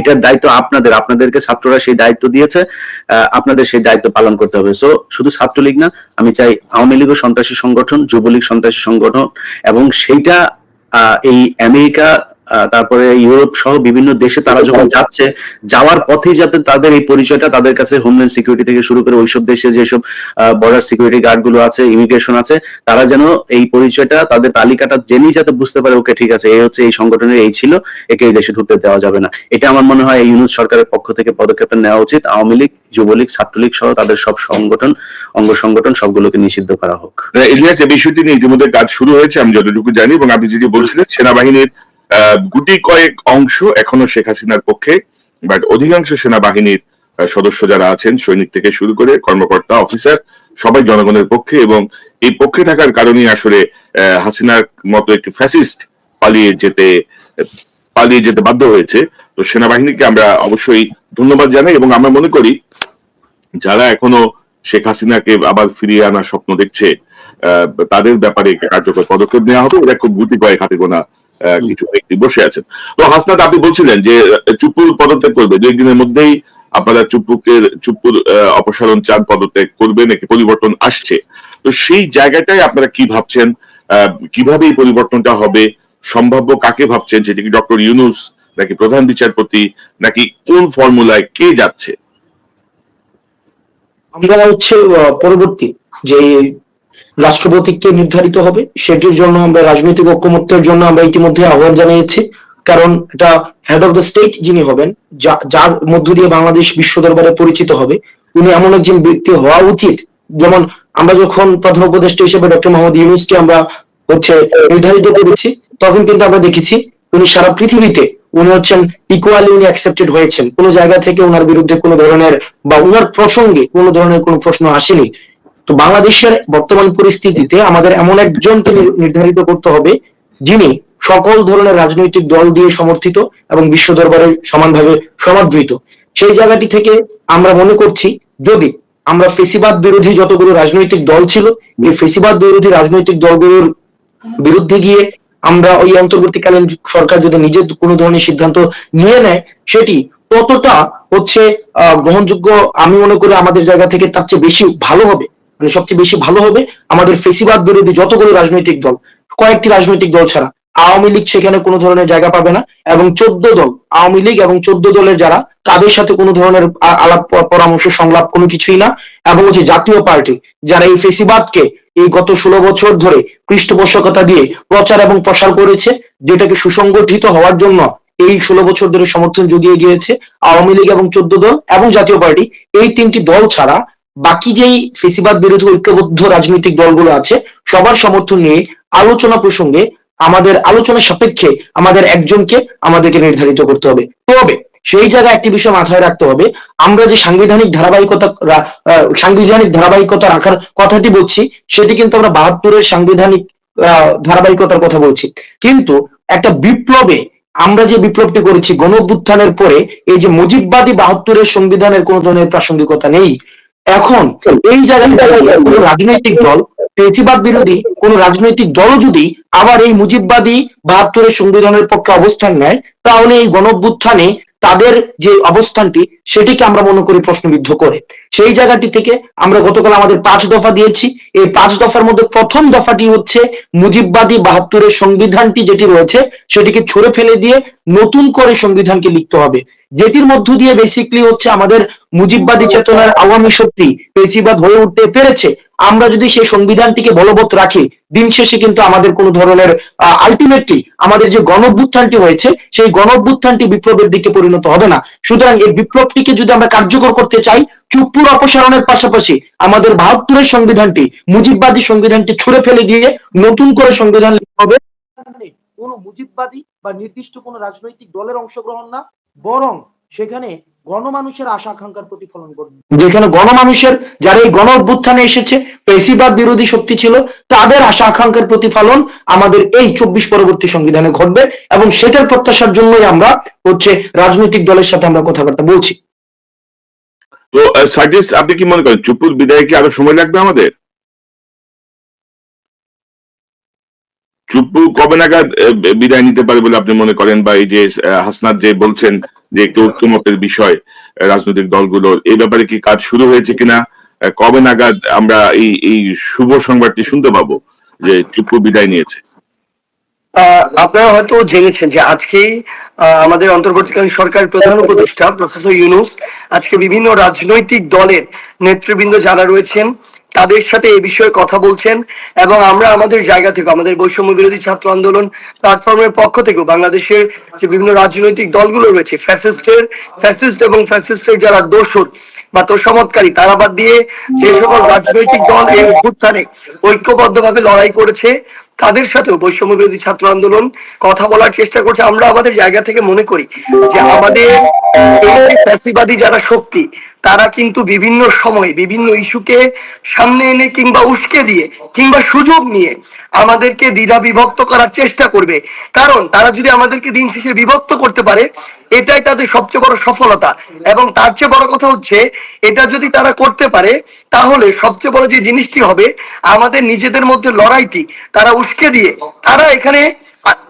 এটার দায়িত্ব আপনাদের, আপনাদেরকে ছাত্ররা সেই দায়িত্ব দিয়েছে আপনাদের সেই দায়িত্ব পালন করতে হবে। সো শুধু ছাত্রলীগ না, আমি চাই আওয়ামী লীগও সন্ত্রাসী সংগঠন, যুবলীগ সন্ত্রাসী সংগঠন, এবং সেইটা এই আমেরিকা তারপরে ইউরোপ সহ বিভিন্ন দেশে তারা যখন যাচ্ছে, যাওয়ার পথেই যাতে তাদের এই পরিচয়টা তাদের কাছে হোমল্যান্ড সিকিউরিটি থেকে শুরু করে ওইসব দেশে যেসব বর্ডার সিকিউরিটি গার্ডগুলো আছে ইমিগ্রেশন আছে, তারা যেন এই পরিচয়টা, তাদের তালিকাটা জেনেই যাতে বুঝতে পারে, ওকে ঠিক আছে, এই হচ্ছে এই সংগঠনের, এই ছিল, একে এই দেশে ঢুকতে দেওয়া যাবে না। এটা আমার মনে হয় ইউনুস সরকারের পক্ষ থেকে পদক্ষেপ নেওয়া উচিত। আওয়ামী লীগ, যুবলীগ, ছাত্রলীগ সহ তাদের সব সংগঠন, অঙ্গ সংগঠন সবগুলোকে নিষিদ্ধ করা হোক। ইলিয়াস এই বিষয়টি নিয়ে ইতিমধ্যে কাজ শুরু হয়েছে, আমি যতটুকু জানি, এবং আপনি যেটি বলছিলেন, সেনাবাহিনীর গুটি কয়েক অংশ এখনও শেখ হাসিনার পক্ষে বাট অধিকাংশ সেনাবাহিনীর সদস্য যারা আছেন, সৈনিক থেকে শুরু করে কর্মকর্তা অফিসার সবাই জনগণের পক্ষে এবং এই পক্ষে থাকার কারণেই আসলে হাসিনার মতো একটি ফ্যাসিস্ট পালিয়ে যেতে পালিয়ে যেতে বাধ্য হয়েছে। তো সেনাবাহিনীকে আমরা অবশ্যই ধন্যবাদ জানাই এবং আমরা মনে করি, যারা এখনও শেখ হাসিনাকে আবার ফিরিয়ে আনার স্বপ্ন দেখছে তাদের ব্যাপারে কার্যকর পদক্ষেপ নেওয়া হবে এরা খুব গুটি কয়েক হাতে গোনা কিছু ব্যক্তি বসে আছেন। তো হাসনাত আপনি বলছিলেন যে আহ, চুপ্পুর পদত্যাগ করবে। দু একদিনের মধ্যেই আপনারা চুপ্পুকে চুপ্পুর আহ, অপসারণ চান পদত্যাগ করবেন একটি পরিবর্তন আসছে। তো সেই জায়গাটায় আপনারা কি ভাবছেন? কীভাবে এই পরিবর্তনটা হবে? সম্ভাব্য কাকে ভাবছেন? সেটা কি ডক্টর ইউনুস নাকি প্রধান বিচারপতি? নাকি কোন ফর্মুলায় কে যাচ্ছে? আমরা হচ্ছে পরবর্তী যে রাষ্ট্রপতিকে নির্ধারিত হবে। সেটির জন্য আমরা রাজনৈতিক ঐক্যমত্যের জন্য আমরা ইতিমধ্যে আহ্বান জানিয়েছি। কারণ এটা হেড অফ দ্য স্টেট যিনি হবেন যার মধ্য দিয়ে বাংলাদেশ বিশ্ব দরবারে পরিচিত হবে, উনি এমন একজন ব্যক্তি হওয়া উচিত। যেমন আমরা যখন প্রধান উপদেষ্টা হিসেবে ডক্টর মোহাম্মদ ইউনুসকে আমরা হচ্ছে নির্ধারিত করেছি, তখন কিন্তু আমরা দেখেছি উনি সারা পৃথিবীতে উনি হচ্ছেন ইকুয়ালি উনি অ্যাকসেপ্টেড হয়েছেন। কোনো জায়গা থেকে ওনার বিরুদ্ধে কোনো ধরনের বা ওনার প্রসঙ্গে কোনো ধরনের কোনো প্রশ্ন আসেনি। তো বাংলাদেশের বর্তমান পরিস্থিতিতে আমাদের এমন একজনকে নির্ধারিত করতে হবে যিনি সকল ধরনের রাজনৈতিক দল দিয়ে সমর্থিত এবং বিশ্ব দরবারে সমানভাবে সমাদৃত। সেই জায়গাটি থেকে আমরা মনে করছি যদি আমরা ফেসিবাদ বিরোধী যতগুলো রাজনৈতিক দল ছিল এই ফেসিবাদ বিরোধী রাজনৈতিক দলগুলোর বিরুদ্ধে গিয়ে আমরা ওই অন্তর্বর্তীকালীন সরকার যদি নিজে কোনো ধরনের সিদ্ধান্ত নিয়ে নেয় সেটি ততটা হচ্ছে আহ, গ্রহণযোগ্য আমি মনে করি আমাদের জায়গা থেকে তার চেয়ে বেশি ভালো হবে। মানে সবচেয়ে বেশি ভালো হবে আমাদের ফেসিবাদ বিরোধী যতগুলো রাজনৈতিক দল, কয়েকটি রাজনৈতিক দল ছাড়া আওয়ামী লীগ সেখানে কোনো ধরনের জায়গা পাবে না এবং চোদ্দ দল, আওয়ামী লীগ এবং চোদ্দ দলের যারা, তাদের সাথে কোনো ধরনের আলাপ পরামর্শ, সংলাপ কোনো কিছুই না এবং হচ্ছে জাতীয় পার্টি যারা এই ফেসিবাদকে এই গত ষোলো বছর ধরে পৃষ্ঠপোষকতা দিয়ে প্রচার এবং প্রসার করেছে, যেটাকে সুসংগঠিত হওয়ার জন্য এই ষোলো বছর ধরে সমর্থন জুগিয়ে গিয়েছে আওয়ামী লীগ এবং চোদ্দ দল এবং জাতীয় পার্টি, এই তিনটি দল ছাড়া বাকি যেই ফেসিবাদ বিরোধী ঐক্যবদ্ধ রাজনৈতিক দলগুলো আছে, সবার সমর্থন নিয়ে আলোচনা প্রসঙ্গে আমাদের আলোচনা সাপেক্ষে আমাদের একজনকে আমাদেরকে নির্ধারিত করতে হবে। তবে সেই জায়গায় একটি বিষয় মাথায় রাখতে হবে, আমরা যে সাংবিধানিক ধারাবাহিকতা সাংবিধানিক ধারাবাহিকতা রাখার কথাটি বলছি, সেটি কিন্তু আমরা বাহাত্তরের সাংবিধানিক ধারাবাহিকতার কথা বলছি। কিন্তু একটা বিপ্লবে আমরা যে বিপ্লবটি করেছি গণ পরে, এই যে মুজিববাদী বাহাত্তরের সংবিধানের কোন ধরনের প্রাসঙ্গিকতা নেই এখন এই জায়গায় কোনো রাজনৈতিক দল, পেচিবাদ বিরোধী কোন রাজনৈতিক দলও যদি আবার এই মুজিববাদী বাহাত্তরের সংবিধানের পক্ষে অবস্থান নেয়, তাহলে এই গণঅভ্যুত্থানে তাদের যে অবস্থানটি, সেটিকে আমরা মনে করি প্রশ্নবিদ্ধ করে। সেই জায়গাটি থেকে আমরা গতকাল আমাদের পাঁচ দফা দিয়েছি। এই পাঁচ দফার মধ্যে প্রথম দফাটি হচ্ছে মুজিববাদী বাহাত্তরের সংবিধানটি যেটি রয়েছে, সেটিকে ছুড়ে ফেলে দিয়ে নতুন করে সংবিধানকে লিখতে হবে। যেটির মধ্য দিয়ে বেসিকলি হচ্ছে আমাদের মুজিববাদী চেতনার আওয়ামী শক্তি পেশিবাদ হয়ে উঠতে পেরেছে, আমরা যদি সেই সংবিধানটিকে বলবৎ রাখি, দিন শেষে কিন্তু আমাদের কোন ধরনের আলটিমেটলি আমাদের যে গণঅভ্যুত্থানটি হয়েছে, সেই গণঅভ্যুত্থানটি বিপ্লবের দিকে পরিণত হবে না। সুতরাং এই বিপ্লবটিকে যদি আমরা কার্যকর করতে চাই, চুপ্পুর অপসারণের পাশাপাশি আমাদের বাহাত্তরের সংবিধানটি, মুজিববাদী সংবিধানটি ছুড়ে ফেলে দিয়ে নতুন করে সংবিধান লিখতে হবে। কোন মুজিববাদী বা নির্দিষ্ট কোন রাজনৈতিক দলের অংশগ্রহণ না, বরং সেখানে গণমানুষের আশা আকাঙ্ক্ষার প্রতিফলন করবে যেখানে গণমানুষের যারা এই গণ অভ্যুত্থানে এসেছে পেশিবাদ বিরোধী শক্তি ছিল তাদের আশা আকাঙ্ক্ষার প্রতিফলন আমাদের এই চব্বিশ পরবর্তী সংবিধানে ঘটবে এবং সেটার প্রত্যাশার জন্যই আমরা হচ্ছে রাজনৈতিক দলের সাথে আমরা কথাবার্তা বলছি। তো সার্জিস আপনি কি মনে করেন চুপুর বিদায় কি আরও সময় লাগবে আমাদের? চুপ্পু কবে নাগাদ বিদায় নিতে পারে বলে আপনি মনে করেন? বা এই যে আহ, হাসনাত যে বলছেন যে একটু ঐক্যমতের বিষয় রাজনৈতিক দলগুলোর এই ব্যাপারে কি কাজ শুরু হয়েছে কিনা? কবে নাগাদ আমরা এই এই শুভ সংবাদটি শুনতে পাবো যে চুপ্পু বিদায় নিয়েছে? আপনারা হয়তো জেনেছেন যে আজকেই আহ, আমাদের অন্তর্বর্তীকালীন সরকারের প্রধান উপদেষ্টা প্রফেসর ইউনুস আজকে বিভিন্ন রাজনৈতিক দলের নেতৃবৃন্দ যারা রয়েছেন তাদের সাথে এই বিষয়ে কথা বলছেন এবং আমরা আমাদের জায়গা থেকে, আমাদের বৈষম্য বিরোধী ছাত্র আন্দোলন প্ল্যাটফর্মের পক্ষ থেকেও বাংলাদেশের যে বিভিন্ন রাজনৈতিক দলগুলো রয়েছে ফ্যাসিস্টের ফ্যাসিস্ট এবং ফ্যাসিস্টের যারা দোষর বা তোষামতকারী, তারা বাদ দিয়ে যে সকল রাজনৈতিক দল এই অভ্যুত্থানে ঐক্যবদ্ধভাবে লড়াই করেছে। তাদের সাথেও বৈষম্য বিরোধী ছাত্র আন্দোলন কথা বলার চেষ্টা করছে। আমরা আমাদের জায়গা থেকে মনে করি যে আমাদের ফ্যাসিবাদী যারা শক্তি, তারা কিন্তু বিভিন্ন সময় বিভিন্ন ইস্যুকে সামনে এনে কিংবা উস্কে দিয়ে কিংবা সুযোগ নিয়ে আমাদেরকে দ্বিধা বিভক্ত করার চেষ্টা করবে। কারণ তারা যদি আমাদেরকে দিন শেষে বিভক্ত করতে পারে এটাই তাদের সবচেয়ে বড় সফলতা। এবং তার চেয়ে বড় কথা হচ্ছে, এটা যদি তারা করতে পারে, তাহলে সবচেয়ে বড় যে জিনিসটি হবে, আমাদের নিজেদের মধ্যে লড়াইটি তারা উস্কে দিয়ে, তারা এখানে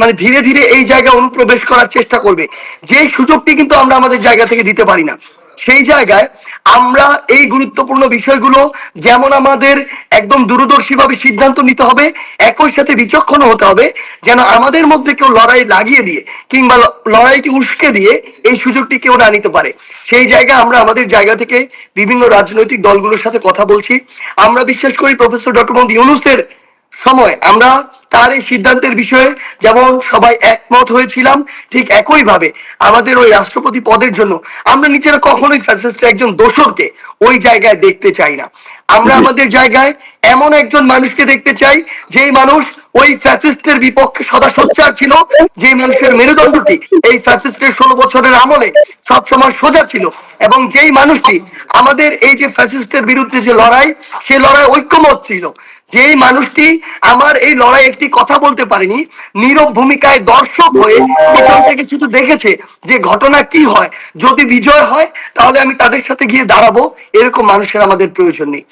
মানে ধীরে ধীরে এই জায়গায় অনুপ্রবেশ করার চেষ্টা করবে। যে সুযোগটি কিন্তু আমরা আমাদের জায়গা থেকে দিতে পারি না। সেই জায়গায় আমরা এই গুরুত্বপূর্ণ বিষয়গুলো যেমন আমাদের একদম দূরদর্শী ভাবে সিদ্ধান্ত নিতে হবে, একই সাথে বিচক্ষণ হতে হবে, যেন আমাদের মধ্যে কেউ লড়াই লাগিয়ে দিয়ে কিংবা ল- লড়াইকে উস্কে দিয়ে এই সুযোগটি কেউ না নিতে পারে। সেই জায়গায় আমরা আমাদের জায়গা থেকে বিভিন্ন রাজনৈতিক দলগুলোর সাথে কথা বলছি। আমরা বিশ্বাস করি প্রফেসর ডক্টর মোহাম্মদ ইউনুসের সময় আমরা তার এই সিদ্ধান্তের বিষয়ে যেমন সবাই একমত হয়েছিলাম ঠিক একই ভাবে আমাদের ওই রাষ্ট্রপতি পদের জন্য আমরা নিজেরা কখনোই ফ্যাসিস্ট একজন দোসরকে ওই জায়গায় দেখতে চাই না। আমরা আমাদের জায়গায় এমন একজন মানুষকে দেখতে চাই যেই মানুষ ওই ফ্যাসিস্টের বিপক্ষে সদা সোচ্চার ছিল যে মানুষের মেরুদণ্ডটি এই ফ্যাসিস্টের ষোলো বছরের আমলে সবসময় সোজা ছিল এবং যেই মানুষটি আমাদের এই যে ফ্যাসিস্টের বিরুদ্ধে যে লড়াই সে লড়াই ঐক্যমত ছিল। যেই মানুষটি আমার এই লড়াই একটি কথা বলতে পারেনি নীরব ভূমিকায় দর্শক হয়ে পিছন থেকে শুধু দেখেছে যে ঘটনা কি হয়। যদি বিজয় হয় তাহলে আমি তাদের সাথে গিয়ে দাঁড়াবো। এরকম মানুষের আমাদের প্রয়োজন নেই।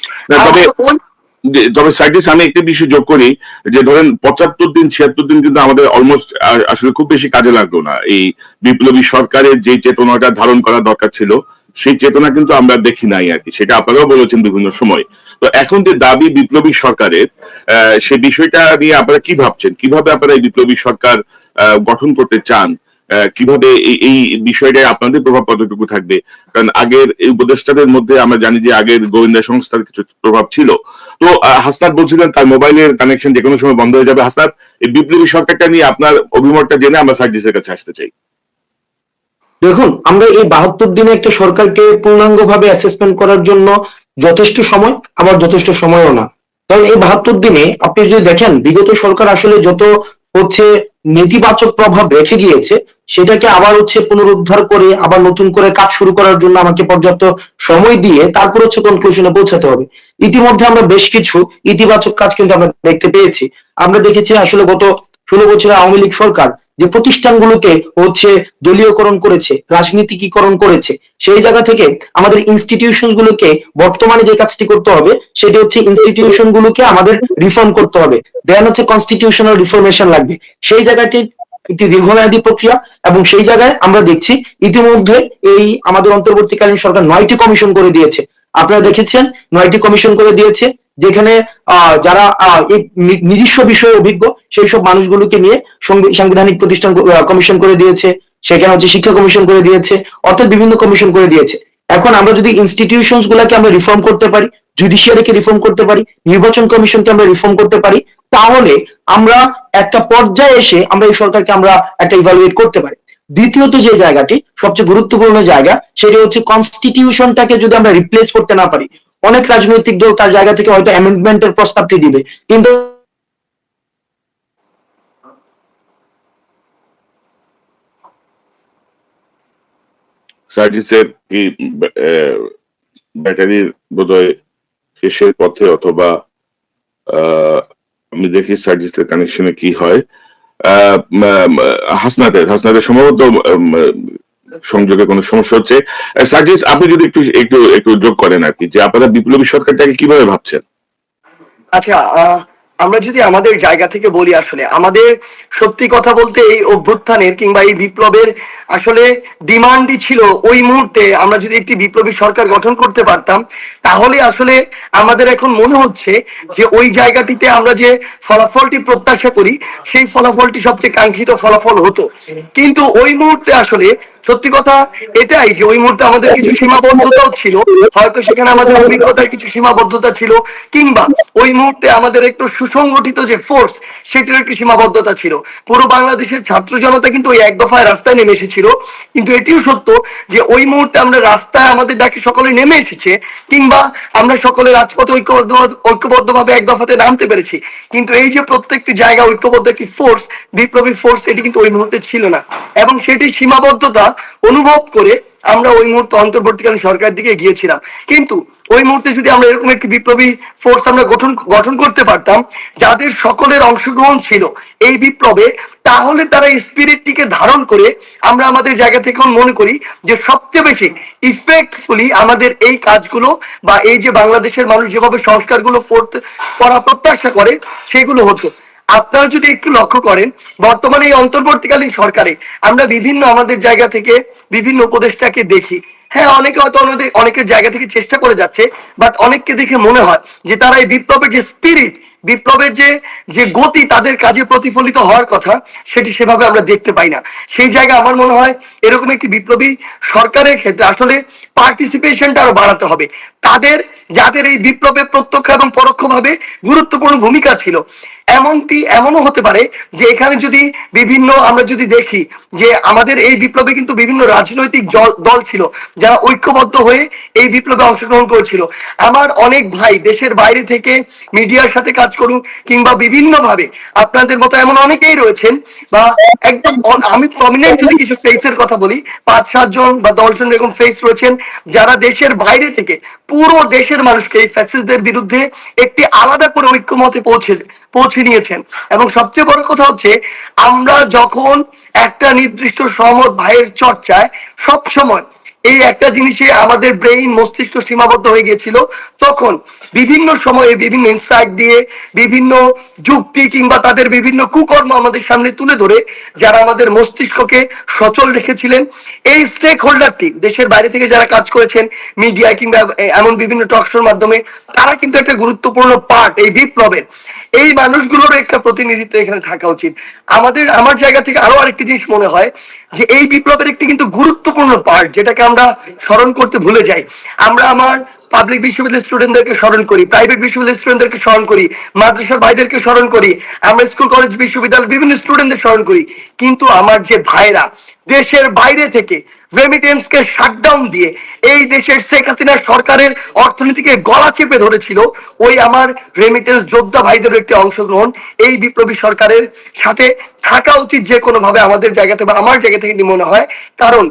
যে- তবে সাইটিস আমি একটি বিষয় যোগ করি যে ধরেন পঁচাত্তর দিন ছিয়াত্তর দিন কিন্তু আমাদের অলমোস্ট আসলে খুব বেশি কাজে লাগল না। এই বিপ্লবী সরকারের যে চেতনাটা ধারণ করা দরকার ছিল সেই চেতনা কিন্তু আমরা দেখি নাই আর কি। সেটা আপনারাও বলেছেন বিভিন্ন সময়। তো এখন যে দাবি বিপ্লবী সরকারের সে বিষয়টা নিয়ে আপনারা কি ভাবছেন? কীভাবে আপনারা এই বিপ্লবী সরকার গঠন করতে চান? কীভাবে এই বিষয়টায় আপনাদের প্রভাব কতটুকু থাকবে? কারণ আগের উপদেষ্টাদের মধ্যে আমরা জানি যে আগের গোয়েন্দা সংস্থার কিছু প্রভাব ছিল। তো হাসনাত বলছিলেন তার মোবাইলের কানেকশন যে কোনো সময় বন্ধ হয়ে যাবে। হাসনাত, এই বিপ্লবী সরকারটা নিয়ে আপনার অভিমতটা জেনে আমরা সার্জিসের কাছে আসতে চাই। দেখুন, আমরা এই বাহাত্তর দিনে একটা সরকারকে পূর্ণাঙ্গ ভাবে অ্যাসেসমেন্ট করার জন্য যথেষ্ট সময়, আবার যথেষ্ট সময়ও না। কারণ এই বাহাত্তর দিনে আপনি যদি দেখেন, বিগত সরকার আসলে যত হচ্ছে নেতিবাচক প্রভাব রেখে গিয়েছে, সেটাকে আবার হচ্ছে পুনরুদ্ধার করে, আবার নতুন করে কাজ শুরু করার জন্য আমাকে পর্যাপ্ত সময় দিয়ে তারপর হচ্ছে কনক্লুশনে পৌঁছাতে হবে। ইতিমধ্যে আমরা বেশ কিছু ইতিবাচক কাজ কিন্তু আমরা দেখতে পেয়েছি। আমরা দেখেছি আসলে গত ষোলো বছরের আওয়ামী লীগ সরকার যে প্রতিষ্ঠানগুলোকে হচ্ছে দলীয়করণ করেছে, রাজনীতিকীকরণ করেছে, সেই জায়গা থেকে আমাদের ইনস্টিটিউশন গুলোকে বর্তমানে যে কাজটি করতে হবে, সেটি হচ্ছে ইনস্টিটিউশন গুলোকে আমাদের রিফর্ম করতে হবে। দেন হচ্ছে কনস্টিটিউশনাল রিফরমেশন লাগবে। সেই জায়গাটি একটি দীর্ঘমেয়াদী প্রক্রিয়া এবং সেই জায়গায় আমরা দেখছি ইতিমধ্যে এই আমাদের অন্তর্বর্তীকালীন সরকার নয়টি কমিশন করে দিয়েছে। আপনারা দেখেছেন, নয়টি কমিশন করে দিয়েছে, যেখানে যারা নিজস্ব বিষয়ে অভিজ্ঞ, সেই সব মানুষগুলোকে নিয়ে সাংবিধানিক প্রতিষ্ঠান কমিশন করে দিয়েছে, সেখানে হচ্ছে শিক্ষা কমিশন করে দিয়েছে, অর্থাৎ বিভিন্ন কমিশন করে দিয়েছে। এখন আমরা যদি ইনস্টিটিউশন গুলাকে আমরা রিফর্ম করতে পারি জুডিশিয়ারিকে রিফর্ম করতে পারি, নির্বাচন কমিশনকে আমরা রিফর্ম করতে পারি, তাহলে আমরা একটা পর্যায়ে এসে আমরা এই সরকারকে আমরা একটা ইভালুয়েট করতে পারি। দ্বিতীয়ত যে জায়গাটি, সবচেয়ে গুরুত্বপূর্ণ জায়গা, সেটি হচ্ছে কনস্টিটিউশনটাকে যদি আমরা রিপ্লেস করতে না পারি, অনেক রাজনৈতিক দল তার জায়গা থেকে হয়তো অ্যামেন্ডমেন্টের প্রস্তাবটি দিবে, কিন্তু সার্জিসের কি ব্যাটারির বোধহয় শেষের পথে অথবা আমি দেখি সার্জিসের কানেকশনে কি হয়। হাসনাতের হাসনাতের সম্ভবত সংযোগে কোনো সমস্যা হচ্ছে। সার্জিস, আপনি যদি একটু একটু একটু যোগ করেন আর কি, যে আপনারা বিপ্লবী সরকারটাকে কীভাবে ভাবছেন? আচ্ছা আমরা যদি আমাদের জায়গা থেকে বলি আসলে, আমাদের সত্যি কথা বলতে এই অভ্যুত্থানের কিংবা এই বিপ্লবের আসলে ডিমান্ডই ছিল ওই মুহূর্তে আমরা যদি একটি বিপ্লবী সরকার গঠন করতে পারতাম, তাহলে আসলে আমাদের এখন মনে হচ্ছে যে ওই জায়গাটিতে আমরা যে ফলাফলটি প্রত্যাশা করি, সেই ফলাফলটি সবচেয়ে কাঙ্ক্ষিত ফলাফল হতো। কিন্তু ওই মুহূর্তে আসলে সত্যি কথা এটাই যে ওই মুহূর্তে আমাদের কিছু সীমাবদ্ধতাও ছিল, হয়তো সেখানে আমাদের অভিজ্ঞতার কিছু সীমাবদ্ধতা ছিল, কিংবা ওই মুহূর্তে আমাদের একটু সুসংগঠিত যে ফোর্স সেটির একটু সীমাবদ্ধতা ছিল। পুরো বাংলাদেশের ছাত্র জনতা কিন্তু ওই এক দফায় রাস্তায় নেমে এসেছিল। কিন্তু এটিও সত্য যে ওই মুহূর্তে আমরা রাস্তায় আমাদের ডাকে সকলে নেমে এসেছে, কিংবা আমরা সকলে রাজপথে ঐক্যবদ্ধ, ঐক্যবদ্ধভাবে এক দফাতে নামতে পেরেছি। কিন্তু এই যে প্রত্যেকটি জায়গা ঐক্যবদ্ধ একটি ফোর্স বিপ্লবী ফোর্স এটি কিন্তু ওই মুহূর্তে ছিল না। এবং সেটি সীমাবদ্ধতা অনুভব করে আমরা ওই মুহূর্তে অন্তর্বর্তীকালীন সরকার দিকে গিয়েছিলাম কিন্তু ওই মুহূর্তে যদি আমরা এরকম একটি বিপ্লবী ফোর্স আমরা গঠন গঠন করতে পারতাম, যাদের সকলের অংশগ্রহণ ছিল এই বিপ্লবে, তাহলে তারা স্পিরিটটিকে ধারণ করে আমরা আমাদের জায়গা থেকে মনে করি যে সবচেয়ে বেশি ইফেক্টফুলি আমাদের এই কাজগুলো বা এই যে বাংলাদেশের মানুষ যেভাবে সংস্কারগুলো করতে করা প্রত্যাশা করে, সেগুলো হতো। আপনারা যদি একটু লক্ষ্য করেন, বর্তমানে এই অন্তর্বর্তীকালীন সরকারে আমরা বিভিন্ন আমাদের জায়গা থেকে বিভিন্ন উপদেষ্টাকে দেখি। হ্যাঁ অনেকে হয়তো আমাদের অনেকের জায়গা থেকে চেষ্টা করে যাচ্ছে বাট অনেককে দেখে মনে হয় যে তারা এই বিপ্লবের যে স্পিরিট বিপ্লবের যে যে গতি তাদের কাজে প্রতিফলিত হওয়ার কথা, সেটি সেভাবে আমরা দেখতে পাই না। সেই জায়গা আমার মনে হয় এরকম একটি বিপ্লবী সরকারের ক্ষেত্রে আসলে পার্টিসিপেশনটা আরও বাড়াতে হবে। তাদের, যাদের এই বিপ্লবে প্রত্যক্ষ এবং পরোক্ষভাবে গুরুত্বপূর্ণ ভূমিকা ছিল, এমনটি, এমনও হতে পারে যে এখানে যদি বিভিন্ন, আমরা যদি দেখি যে আমাদের এই বিপ্লবে কিন্তু বিভিন্ন রাজনৈতিক দল ছিল যারা ঐক্যবদ্ধ হয়ে এই বিপ্লবে অংশগ্রহণ করেছিল। আমার অনেক ভাই দেশের বাইরে থেকে মিডিয়ার সাথে কাজ করুক কিংবা বিভিন্ন ভাবে আপনাদের মতো এমন অনেকেই রয়েছেন বা একদম আমি প্রমিনেন্ট যদি কিছু ফেসের কথা বলি, পাঁচ সাতজন বা দশজন এরকম ফেস রয়েছেন যারা দেশের বাইরে থেকে পুরো দেশের মানুষকে এই ফ্যাসিস্টদের বিরুদ্ধে একটি আলাদা করে ঐক্যমতে পৌঁছে পৌঁছে নিয়েছেন। এবং সবচেয়ে বড় কথা হচ্ছে, আমরা যখন একটা নির্দিষ্ট সহমত ভাইয়ের চর্চায় সব সময় এই একটা জিনিসে আমাদের ব্রেইন মস্তিষ্ক সীমাবদ্ধ হয়ে গিয়েছিল। তখন বিভিন্ন সময়ে বিভিন্ন ইনসাইট দিয়ে, বিভিন্ন যুক্তি কিংবা তাদের বিভিন্ন কুকর্ম আমাদের সামনে তুলে ধরে, যারা আমাদের মস্তিষ্ককে সচল রেখেছিলেন। এই স্টেক হোল্ডারটি দেশের বাইরে থেকে যারা কাজ করেছেন মিডিয়ায় কিংবা এমন বিভিন্ন টকশোর মাধ্যমে, তারা কিন্তু একটা গুরুত্বপূর্ণ পার্ট এই বিপ্লবের। এই মানুষগুলোর একটা প্রতিনিধিত্ব এখানে থাকা উচিত। আমাদের, আমার জায়গা থেকে আরও আরেকটি জিনিস মনে হয় যে, এই বিপ্লবের একটি কিন্তু গুরুত্বপূর্ণ পার্ট যেটাকে আমরা স্মরণ করতে ভুলে যাই। আমরা আমার পাবলিক বিশ্ববিদ্যালয়ের স্টুডেন্টদেরকে স্মরণ করি প্রাইভেট বিশ্ববিদ্যালয়ের স্টুডেন্টদেরকে স্মরণ করি, মাদ্রাসার ভাইদেরকে স্মরণ করি, আমরা স্কুল কলেজ বিশ্ববিদ্যালয় বিভিন্ন স্টুডেন্টদের স্মরণ করি। কিন্তু আমার যে ভাইরা দেশের বাইরে থেকে রেমিটেন্স কে শাটডাউন দিয়ে এই দেশের শেখ হাসিনা সরকারের অর্থনীতিকে গলা চেপে ধরেছিল, ওই আমার রেমিটেন্স যোদ্ধা ভাইদের একটি অংশগ্রহণ। এই বিপ্লবী সরকারের সাথে থাকা উচিত যে কোনো ভাবে আমাদের জায়গাতে বা আমার জায়গা থেকে মনে হয়। কারণ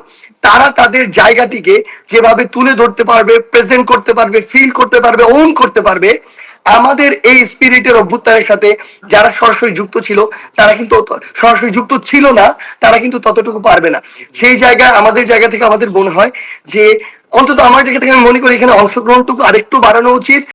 তারা তাদের জায়গাটিকে যেভাবে তুলে ধরতে পারবে প্রেজেন্ট করতে পারবে ফিল করতে পারবে ওন করতে পারবে, আমাদের এই স্পিরিটের অভ্যুত্থানের সাথে যারা সরাসরি যুক্ত ছিল, তারা কিন্তু সরাসরি যুক্ত ছিল না, তারা কিন্তু ততটুকু পারবে না। সেই জায়গায় আমাদের জায়গা থেকে আমাদের মনে হয় যে, অন্তত আমার জায়গা থেকে আমি মনে করি এখানে অংশগ্রহণটুকু আরেকটু বাড়ানো উচিত।